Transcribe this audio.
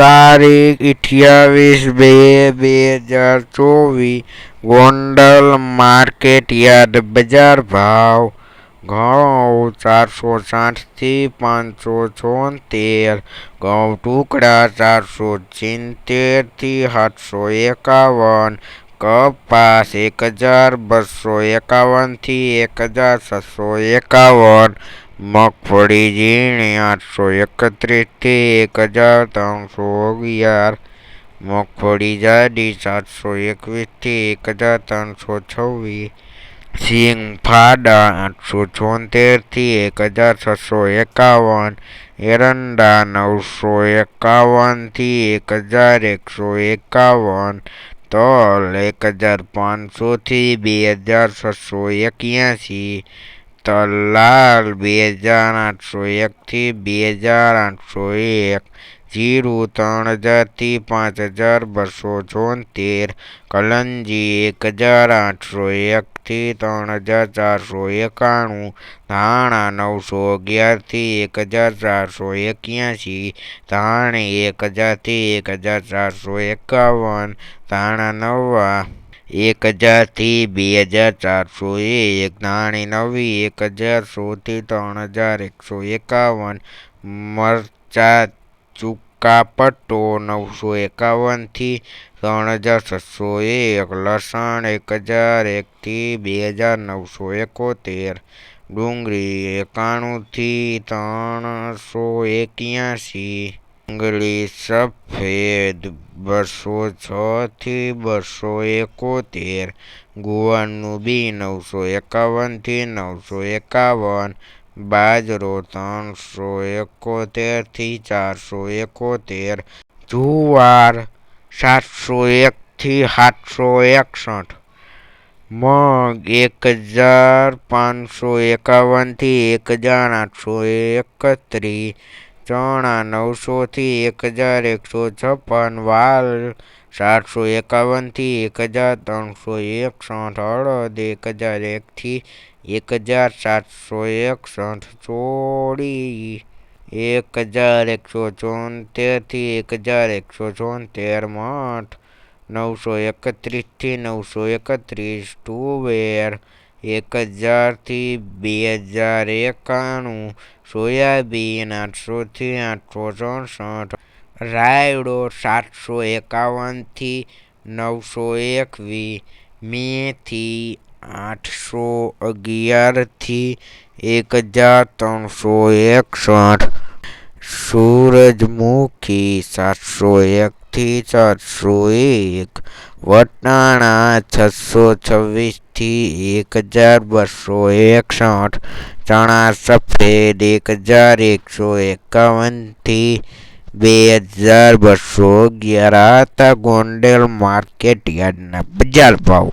તારીખ અઠ્યાવીસ બે બે હજાર ચોવીસ, ગોંડલ માર્કેટ યાર્ડ, બજાર ભાવ, ઘઉં ચારસો સાઠથી પાંચસો છોતેર, ઘઉં ટુકડા ચારસો સિત્તેરથી સાતસો એકાવન કપાસ એક હજાર બસો એકાવનથી એક હજાર છસો એકાવન. મગફળી ઝીણી આઠસો એકત્રીસથી એક હજાર ત્રણસો અગિયાર. મગફળી જાડી સાતસો એકવીસથી એક હજાર ત્રણસો છવ્વીસ. સિંગ ફાડા આઠસો છોતેરથી એક હજાર છસો એકાવન. એરંડા નવસો એકાવનથી એક હજાર એકસો એકાવન. તલ એક હજાર પાંચસોથી બે હજાર છસો એક્યાસી તલ લાલ બે હજાર આઠસો એકથી બે હજાર આઠસો એક જીરું ત્રણ હજારથી પાંચ હજાર, બસો છોતેર કલંજી એક હજાર, આઠસો એકથી ત્રણ હજાર, ચારસો એકાણું, ધાણા નવસો અગિયારથી એક હજાર, ચારસો એક્યાસી ધાણી એક હજારથી એક હજાર, ચારસો એકાવન, ધાણા નવા એક હજારથી બે હજાર, ચારસો એક, ધાણી નવી એક હજાર, સોથી ત્રણ હજાર, એકસો એકાવન, મરચાં સૂકા પટ્ટો નવસો એકાવનથી ત્રણ હજાર છસો એક, લસણ એક હજાર એકથી બે હજાર નવસો એકોતેર, ડુંગળી એકાણુંથી ત્રણસો એક્યાસી ડુંગળી સફેદ બસો છથી બસો એકોતેર, ગુવારનું બી નવસો એકાવનથી નવસો એકાવન બાજરો ત્રણસો એકોતેરથી ચારસો એકોતેર. જુવાર સાતસો એકથી સાતસો એકસઠ. મગ એક હજાર પાંચસો એકાવનથી એક હજાર આઠસો એકત્રીસ. ચણા નવસોથી એક હજાર એકસો છપ્પન, વાલ સાતસો એકાવનથી એક હજાર ત્રણસો એકસઠ અડદ એક હજાર એકથી એક હજાર સાતસો એકસઠ ચોળી એક હજાર એકસો ચોતેરથી એક હજાર એકસો ચોતેર મઠ નવસો એકત્રીસથી નવસો એકત્રીસ, તુવેર એક હજારથી બે હજાર એકાણું, સોયાબીન આઠસોથી આઠસો ચોસઠ, રાયડો સાતસો એકાવનથી નવસો એકવીસ, મેથી આઠસો અગિયારથી એક હજાર ત્રણસો એકસઠ, સૂરજમુખી સાતસો એકથી સાતસો એક, વટાણા છસો છવ્વીસથી એક હજાર બસો એકસઠ ચણા સફેદ એક હજાર એકસો એકાવનથી બે હજાર બસો અગિયાર. હતા ગોંડેલ માર્કેટ યાર્ડના બજાર ભાવ.